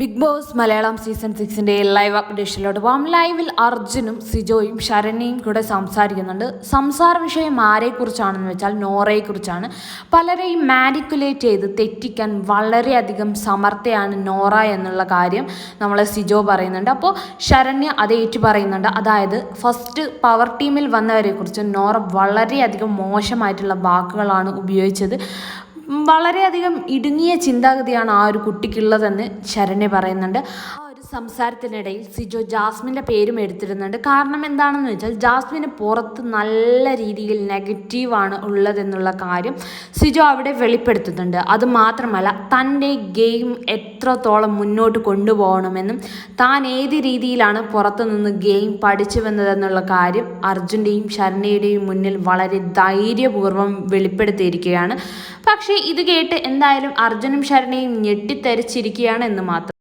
Big Boss Malayalam season സിക്സിന്റെ live അപ്ഡേഷനിലോട്ട് പോകാം ലൈവിൽ അർജുനും സിജോയും ശരണ്യയും കൂടെ സംസാരിക്കുന്നുണ്ട്. സംസാര വിഷയം ആരെക്കുറിച്ചാണെന്ന് വെച്ചാൽ നോറയെക്കുറിച്ചാണ്. പലരെയും മാനിക്കുലേറ്റ് ചെയ്ത് തെറ്റിക്കാൻ വളരെയധികം സമർത്ഥയാണ് നോറ എന്നുള്ള കാര്യം നമ്മൾ സിജോ പറയുന്നുണ്ട്. അപ്പോൾ ശരണ്യ അത് ഏറ്റു പറയുന്നുണ്ട്. അതായത് ഫസ്റ്റ് പവർ ടീമിൽ വന്നവരെക്കുറിച്ച് നോറ വളരെയധികം മോശമായിട്ടുള്ള വാക്കുകളാണ് ഉപയോഗിച്ചത്. വളരെയധികം ഇടുങ്ങിയ ചിന്താഗതിയാണ് ആ ഒരു കുട്ടിക്കുള്ളതെന്ന് ശരണ്യ പറയുന്നുണ്ട്. സംസാരത്തിനിടയിൽ സിജോ ജാസ്മിന്റെ പേരും എടുത്തിരുന്നുണ്ട്. കാരണം എന്താണെന്ന് വെച്ചാൽ ജാസ്മിന് പുറത്ത് നല്ല രീതിയിൽ നെഗറ്റീവാണ് ഉള്ളതെന്നുള്ള കാര്യം സിജോ അവിടെ വെളിപ്പെടുത്തുന്നുണ്ട്. അത് മാത്രമല്ല തന്റെ ഗെയിം എത്രത്തോളം മുന്നോട്ട് കൊണ്ടുപോകണമെന്നും താൻ ഏത് രീതിയിലാണ് പുറത്തു നിന്ന് ഗെയിം പഠിച്ചു വന്നതെന്നുള്ള കാര്യം അർജുന്റെയും ശരണയുടെയും മുന്നിൽ വളരെ ധൈര്യപൂർവം വെളിപ്പെടുത്തിയിരിക്കുകയാണ്. പക്ഷേ ഇത് കേട്ട് എന്തായാലും അർജുനും ശരണയും ഞെട്ടിത്തെറിച്ചിരിക്കുകയാണ് എന്ന് മാത്രം